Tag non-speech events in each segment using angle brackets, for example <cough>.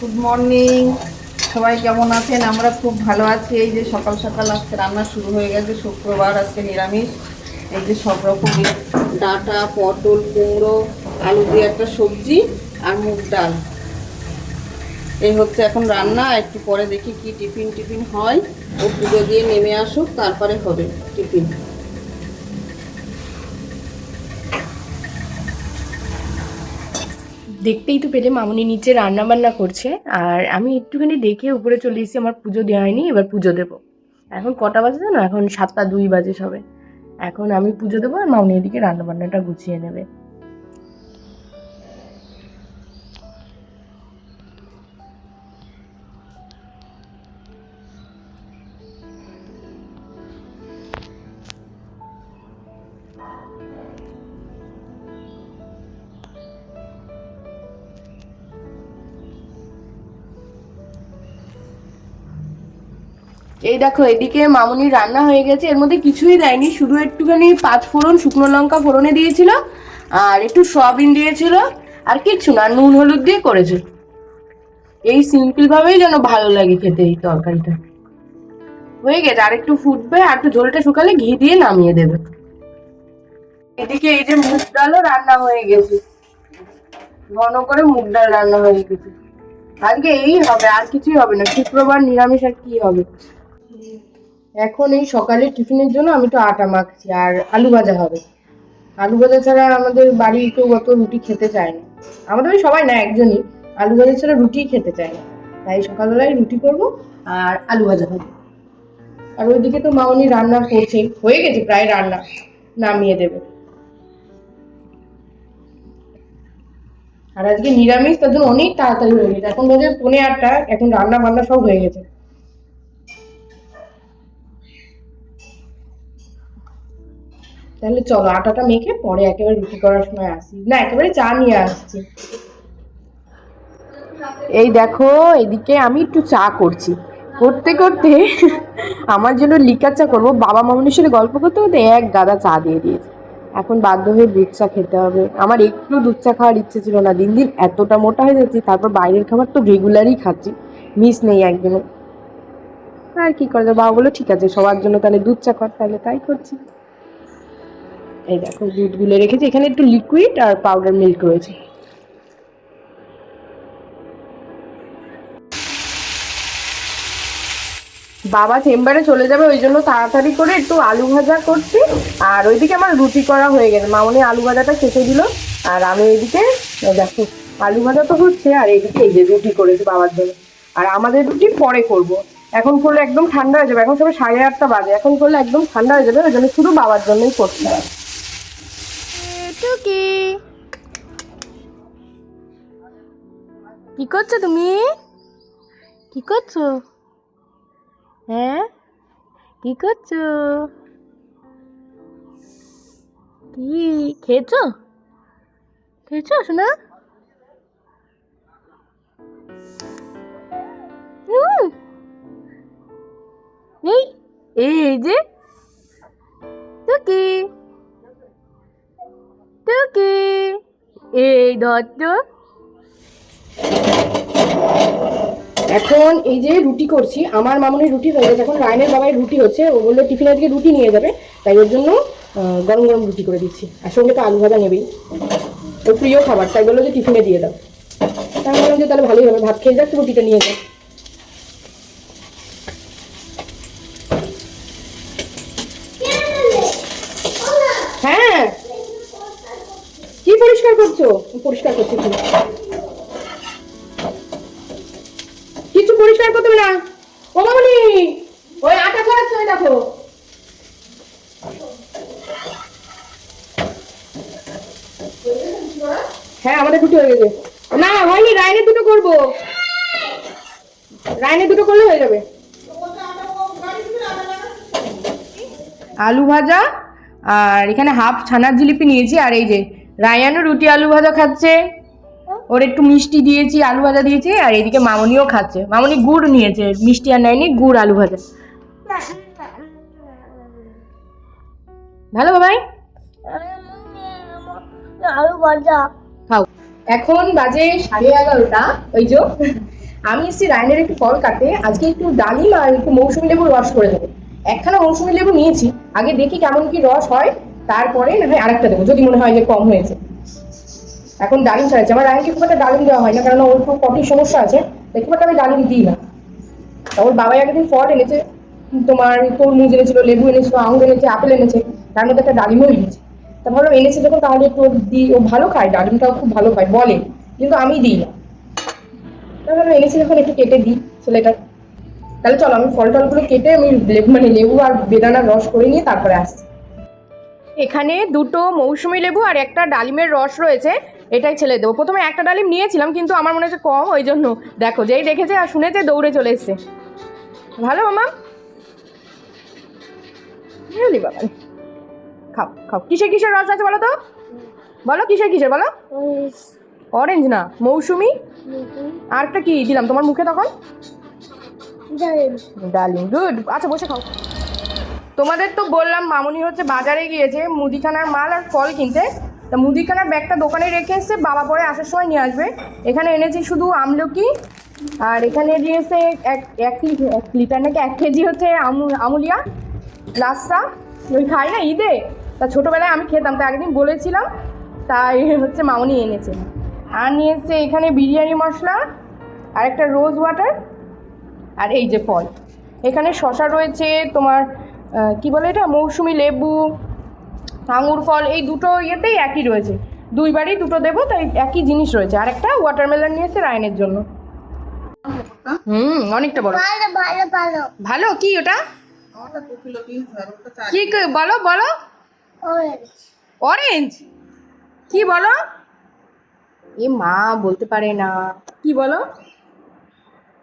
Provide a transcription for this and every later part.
Good morning সবাই কেমন আছেন? আমরা খুব ভালো আছি। এই যে সকাল সকাল আজকে রান্না শুরু হয়ে গেছে। শুক্রবার আজকে নিরামিষ। এই যে সব রকমের ডাটা, পটল, কুমড়ো, আলু দিয়ে একটা সবজি আর মুগ ডাল। এই হচ্ছে এখন রান্না। একটু পরে দেখি কি টিফিন টিফিন হয়। ও পুজো দিয়ে নেমে আসুক, তারপরে হবে টিফিন। দেখতেই তো পেলে মামুনি নিচে রান্না বান্না করছে, আর আমি একটুখানি দেখে উপরে চলে এসেছি, আমার পুজো দেওয়া হয়নি, এবার পুজো দেবো। এখন কটা বাজে জানো? এখন সাতটা দুই বাজে সবে। এখন আমি পুজো দেবো আর মামুনি এদিকে রান্নাবান্নাটা গুছিয়ে নেবে। এই দেখো, এদিকে মামুনির রান্না হয়ে গেছে। এর মধ্যে কিছুই দেয়নি, শুধু একটুখানি পাঁচ ফোড়ন, শুকনো লঙ্কা ফোড়নে দিয়েছিল, আর একটু সয়াবিন দিয়েছিল, আর কিচ্ছু না নুন হলুদ দিয়ে করেছে। এই সিম্পল ভাবেই যেন ভালো লাগে খেতে এই তরকারিটা। হয়ে গেছে, আর একটু ফুটবে, আর একটু ঝোলটা শুকালে ঘি দিয়ে নামিয়ে দেবে। এদিকে এই যে মুগ ডালও রান্না হয়ে গেছে। ঘন করে মুগ ডাল রান্না হয়ে গেছে। আজকে এই হবে, আর কিছুই হবে না, শুক্রবার নিরামিষ আর কি হবে? এখন এই সকালে টিফিনের জন্য আমি তো আটা মাখছি আর আলু ভাজা হবে। আলু ভাজা ছাড়া আমাদের বাড়ি কেউ অত রুটি খেতে চায় না। আমাদের সবাই না, একজনই। আলু ভাজা ছাড়া রুটি খেতে চায় না। তাই সকালবেলায় রুটি করব আর আলু ভাজা হবে। আর ওইদিকে তো মামনি রান্না করছে হয়ে গেছে প্রায় রান্না। নামিয়ে দেবে। আর আজকে নিরামিষ, তার জন্য অনেক তাড়াতাড়ি হয়ে গেছে। এখন বাজে পৌনে আটটা, এখন রান্না বান্না সব হয়ে গেছে। তাহলে চলো আটাটা মেখে পরে একেবারে রুটি করার সময় আসি। না, একেবারে চা নিয়ে আসছি। এই দেখো, এদিকে আমি একটু চা করছি। করতে করতে আমার জন্য লিকার চা করব। বাবা মামনির সাথে গল্প করতে করতে এক গাদা চা দিয়ে দিয়েছে। এখন বাধ্য হয়ে দুধ চা খেতে হবে। আমার একটু দুধ চা খাওয়ার ইচ্ছে ছিল না। দিন দিন এতটা মোটা হয়ে যাচ্ছি, তারপর বাইরের খাবার তো রেগুলারই খাচ্ছি। মিস নেই একদিনও আর কি করে? বাবা বলো ঠিক আছে, সবার জন্য তাহলে দুধ চা কর, তাহলে তাই করছি। এই দেখো, দুধ গুলে রেখেছি। এখানে একটু লিকুইড আর পাউডার মিল্ক রয়েছে। বাবা চেম্বারে চলে যাবে, ওই জন্য তাড়াতাড়ি করে একটু আলু ভাজা করছি। আর ওইদিকে আমার রুটি করা হয়ে গেছে। মামনি আলু ভাজাটা শেষে দিল। আর আমি এইদিকে দেখো, আলু ভাজা তো হচ্ছে, আর এইদিকে এই যে রুটি করেছি বাবার জন্য। আর আমাদের রুটি পরে করব। এখন করলে একদম ঠান্ডা হয়ে যাবে। এখন সবাই সাড়ে আটটা বাজে। এখন করলে একদম ঠান্ডা হয়ে যাবে, ওই জন্য শুধু বাবার জন্যই করছি। টুকি কি করছ তুমি? কি করছ? হ্যাঁ? কি করছ? কি খেয়েছো? খেয়েছো শোনা এই এই যে টুকি টুকি এই দত্ত। এখন এই যে রুটি করছি, আমার মামনির রুটি হয়ে গেছে। এখন রায়নের বাবাই রুটি হচ্ছে, ও বলল টিফিনে আজকে রুটি নিয়ে যাবে, তাই ওর জন্য গরম গরম রুটি করে দিচ্ছি। আর সঙ্গে তো আলু ভাজা নেবেই। ওর প্রিয় খাবার, তাই বলল যে টিফিনে দিয়ে দাও। তাই বললাম যে তাহলে ভালোই হবে, ভাত খেয়ে যাক, রুটিটা নিয়ে যাও হ্যাঁ কি পরিষ্কার করছ পরিষ্কার করছি কিছু পরিষ্কার করতে না। ও ওই আটা ছড়াচ্ছে ওই দেখো। হ্যাঁ আমাদের দুটো হয়ে গেছে। না, হয়নি রায়নের দুটো করব। রায়নের দুটো করলে হয়ে যাবে। আলু ভাজা, আর এখানে হাফ ছানার জিলিপি নিয়েছি, আর এই যে রায়ানও রুটি আলু ভাজা খাচ্ছে। ওর একটু মিষ্টি দিয়েছি, আলু ভাজা দিয়েছি, আর এদিকে মামনিও খাচ্ছে। মামনি গুড় নিয়েছে, মিষ্টি আর নেয়নি, গুড় আলু ভাজা। ভালো বাবাই? আলু ভাজা খাও। এখন বাজে সাড়ে এগারোটা, ওই যে। আমি এসেছি রায়নের একটু ফল কাটে আজকে একটু ডালিম আর একটু মৌসুমি লেবুর রস করে দেবো। একখানা মৌসুমি লেবু নিয়েছি। আগে দেখি কেমন কি রস হয়। তারপরে না হয় আরেকটা দেবো যদি মনে হয় যে কম হয়েছে। এখন ডালিম ছাড়াচ্ছে আমার রায়নকে খুব একটা ডালিম দেওয়া হয় না কারণ ওর খুব কটির সমস্যা আছে। তাই খুব একটা আমি ডালিম দিই না। তা ওর বাবা একদিন ফল এনেছে, তোমার তরমুজ এনেছিল, লেবু এনেছিল, আঙুর এনেছে, আপেল এনেছে, তার মধ্যে একটা ডালিমও এনেছে। তা ভাবলাম এনেছে যখন, তাহলে একটু দিই ও ভালো খায়, ডালিমটাও খুব ভালো খায়, বলে। কিন্তু আমি দিই না। তা ভাবলাম এনেছে যখন, একটু কেটে দিই ছেলেটা তাহলে চলো, আমি ফল টলগুলো কেটে আমি মানে লেবু আর বেদানার রস করে নিয়ে তারপরে আসছি। এখানে দুটো মৌসুমি লেবু আর একটা ডালিমের রস রয়েছে এটাই ছেলে দেবো। প্রথমে একটা ডালিম নিয়েছিলাম কিন্তু আমার মনে হচ্ছে কম ওই জন্য। দেখো যেই দেখেছে আর শুনেছে দৌড়ে চলে এসছে। ভালো মামা? বাবা। খাও খাও। কিসের কিসের রস আছে বলো তো? বলো কিসের কিসের বলো? অরেঞ্জ না মৌসুমি? আর একটা কি দিলাম তোমার মুখে তখন? ডালিম। গুড আচ্ছা বসে খাও। তোমাদের তো বললাম, মামুনি হচ্ছে বাজারে গিয়েছে, মুদিখানার মাল আর ফল কিনতে। তা মুদিখানার ব্যাগটা দোকানে রেখে এসছে বাবা পরে আসার সময় নিয়ে আসবে। এখানে এনেছি শুধু আমলকি, আর এখানে দিয়েছে এক এক লিটার নাকি এক কেজি হচ্ছে আমু- আমুলিয়া লাস্তা ওই খাই না ঈদে? তা ছোটোবেলায় আমি খেতাম তা একদিন বলেছিলাম, তাই হচ্ছে মামুনি এনেছে। আর নিয়ে এসছে এখানে বিরিয়ানি মশলা আর একটা রোজ ওয়াটার, আর এই যে ফল। এখানে শশা রয়েছে, তোমার কি বলে এটা? মৌসুমি লেবু আঙুর ফল এই দুটো ইয়েতেই একই রয়েছে। দুইবারই দুটো দেবো তাই একই জিনিস রয়েছে। আর একটা ওয়াটারমেলন নিয়েছে রায়নের জন্য। হুম অনেকটা বড়। ভালো ভালো ভালো। ভালো? কি ওটা? কি বলো বলো। অরেঞ্জ কি বলো? এ মা বলতে পারে না। কি বলো?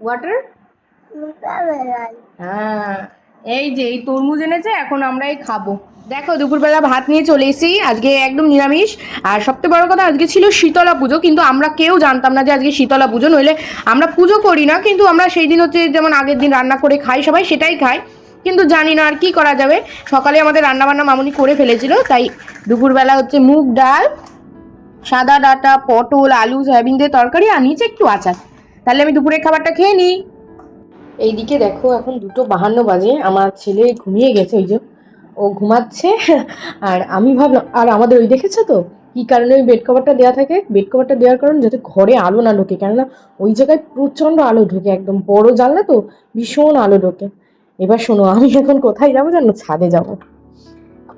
ওয়াটার হ্যাঁ। এই যে এই তরমুজ এনেছে, এখন আমরা এই খাব। দেখো, দুপুরবেলা ভাত নিয়ে চলে এসেছি। আজকে একদম নিরামিষ। আর সবথেকে বড় কথা, আজকে ছিল শীতলা পুজো, কিন্তু আমরা কেউ জানতাম না যে আজকে শীতলা পুজো। নইলে আমরা পুজো করি না, কিন্তু আমরা সেই দিন হচ্ছে যেমন আগের দিন রান্না করে খাই সবাই, সেটাই খাই। কিন্তু জানি না আর কি করা যাবে। সকালে আমাদের রান্না বান্না মামুনি করে ফেলেছিল, তাই দুপুরবেলা হচ্ছে মুগ ডাল, সাদা ডাটা, পটল, আলু, সয়াবিন দিয়ে তরকারি, আর নিচে একটু আচার। তাহলে আমি দুপুরের খাবারটা খেয়ে নিই। এইদিকে দেখো এখন দুটো বাহান্ন বাজে, আমার ছেলে ঘুমিয়ে গেছে, ওই যে ও ঘুমাচ্ছে। <laughs> আর আমি ভাবলাম, আর আমাদের ওই দেখেছ তো? কি কারণে ওই বেড কভারটা দেওয়া থাকে? বেড কভারটা দেওয়ার কারণ যাতে ঘরে আলো না ঢোকে, কেননা ওই জায়গায় প্রচণ্ড আলো ঢোকে, একদম বড় জানলা তো, ভীষণ আলো ঢোকে। এবার শোনো, আমি এখন কোথায় যাব জানো? ছাদে যাব।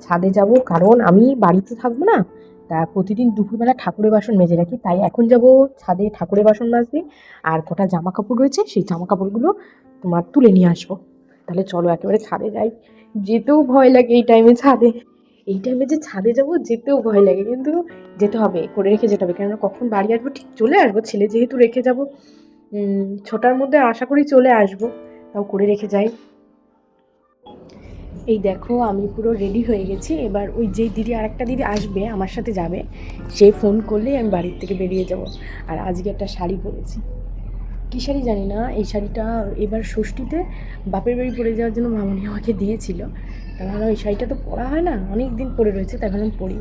ছাদে যাব কারণ আমি বাড়িতে থাকব না তা প্রতিদিন দুপুরবেলা ঠাকুরের বাসন মেজে রাখি। তাই এখন যাব ছাদে ঠাকুরের বাসন মাজতে। আর কটা জামা কাপড় রয়েছে, সেই জামা কাপড়গুলো তোমার তুলে নিয়ে আসব। তাহলে চলো একেবারে ছাদে যাই। যেতেও ভয় লাগে এই টাইমে ছাদে। এই টাইমে যে ছাদে যাব যেতেও ভয় লাগে। কিন্তু যেতে হবে, করে রেখে যেতে হবে। কেননা কখন বাড়ি আসব ঠিক চলে আসব, ছেলে যেহেতু রেখে যাব। ছটার মধ্যে আশা করি চলে আসব। তাও করে রেখে যাই। এই দেখো, আমি পুরো রেডি হয়ে গেছি। এবার ওই যেই দিদি আরেকটা দিদি আসবে, আমার সাথে যাবে, সে ফোন করলেই আমি বাড়ির থেকে বেরিয়ে যাব। আর আজকে একটা শাড়ি পরেছি। কী শাড়ি জানি না, এই শাড়িটা এবার ষষ্ঠীতে বাপের বাড়ি পরে যাওয়ার জন্য মামনি আমাকে দিয়েছিল। তা ভাবলাম, এই শাড়িটা তো পরা হয় না অনেক দিন পরে রয়েছে, তাই ভাবলাম পরি।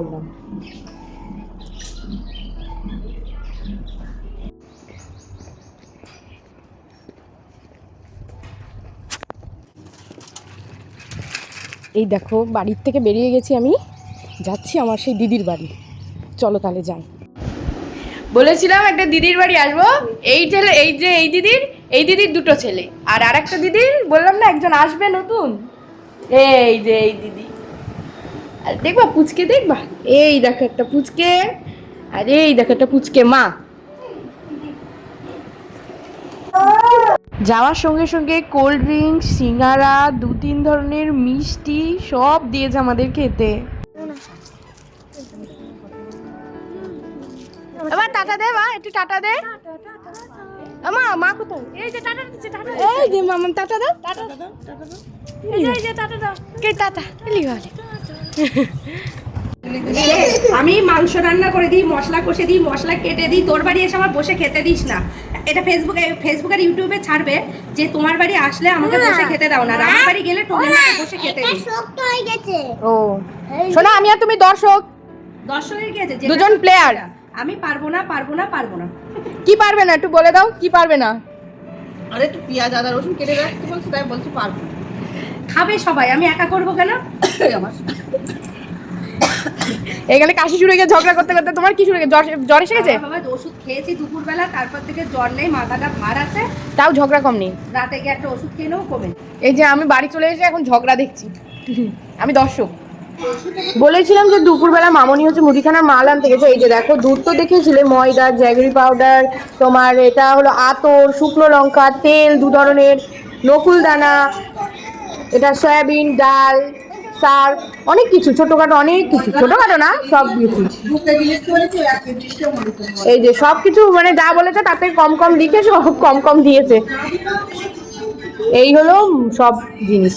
পরলাম এই দেখো, বাড়ির থেকে বেরিয়ে গেছি আমি। যাচ্ছি আমার সেই দিদির বাড়ি। চলো তাহলে যাই। বলেছিলাম একটা দিদির বাড়ি আসব। এই ছেলে, এই যে এই দিদির এই দিদির দুটো ছেলে। আর আরেকটা দিদির, বললাম না, একজন আসবে নতুন? এই যে, এই দিদি। আর দেখবা পুচকে দেখবা? এই দেখো একটা পুচকে আর এই দেখো একটা পুচকে মা। যাওয়ার সঙ্গে সঙ্গে কোল্ড ড্রিঙ্কস সিঙ্গারা দু তিন ধরনের মিষ্টি সব দিয়েছে আমাদের খেতে। এবার টাটা দে মা একটু টাটা দে। আমা মা কোথায়? এই যে টাটা দিচ্ছে টাটা এই যে টাটা দাও। টাটা দাও টাটা দাও। এই যে টাটা দাও। কে টাটা আমি মাংস রান্না করে দিই মশলা কষে দিই মশলা কেটে দিই। তোর বাড়ি এসে আমার বসে খেতে দিস না। এটা ফেসবুকে ফেসবুক আর ইউটিউবে ছাড়বে যে তোমার বাড়ি আসলে আমাকে বসে খেতে দাও না। আর আমার বাড়ি গেলে টোনের মতো বসে খেতে দিই শক্ত হয়ে গেছে। ও। শোনা আমি আর তুমি দর্শক। দর্শকের কি আছে যেটা দুজন প্লেয়ার। আমি পারব না পারব না পারব না। কি পারবে না? একটু বলে দাও কি পারবে না? আরে একটু পেঁয়াজ আদা রসুন কেটে রাখতে বলছি? তাই বলছি পারব না। খাবে সবাই আমি একা করব কেন? আমার। এখানে কাশি শুরু হয়ে ঝগড়া করতে করতে তোমার কি শুরু হয়ে জ্বর জ্বর এসে গেছে? ওষুধ খেয়েছি দুপুরবেলা তারপর থেকে জ্বর নেই মাথাটা ভার আছে। তাও ঝগড়া কম নেই। রাতে গিয়ে একটা ওষুধ খেয়ে নেব কমে। এই যে আমি বাড়ি চলে এসে এখন ঝগড়া দেখছি। আমি দর্শক। বলেছিলাম যে দুপুরবেলা মামনি হচ্ছে মুদিখানার মাল আনতে গেছে। এই যে দেখো দুধ তো দেখিয়েছিলে ময়দা জ্যাগরি পাউডার তোমার এটা হলো আতর শুকনো লঙ্কা তেল দু ধরনের নকুল দানা এটা সয়াবিন, ডাল সার অনেক কিছু, ছোটোখাটো অনেক কিছু। ছোটোখাটো না, সব কিছু। এই যে সব কিছু মানে যা বলেছে তাতে কম কম লিখে সব কম কম দিয়েছে। এই হলো সব জিনিস।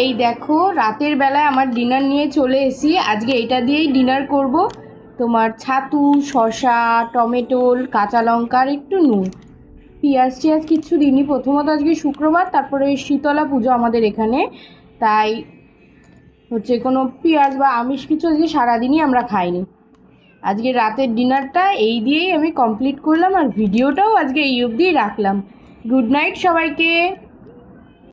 এই দেখো, রাতের বেলায় আমার ডিনার নিয়ে চলে এসি আজকে এটা দিয়েই ডিনার করব। তোমার ছাতু, শসা, টমেটোল, কাঁচা লঙ্কা আর একটু নুন। পেঁয়াজ টিয়াজ কিচ্ছু দিইনি। প্রথমত আজকে শুক্রবার, তারপরে শীতলা পুজো আমাদের এখানে। তাই হচ্ছে কোনো পিঁয়াজ বা আমিষ কিছু আজকে সারাদিনই আমরা খাইনি। আজকে রাতের ডিনারটা এই দিয়েই আমি কমপ্লিট করলাম আর ভিডিওটাও আজকে এই অবধিই রাখলাম। গুড নাইট সবাইকে।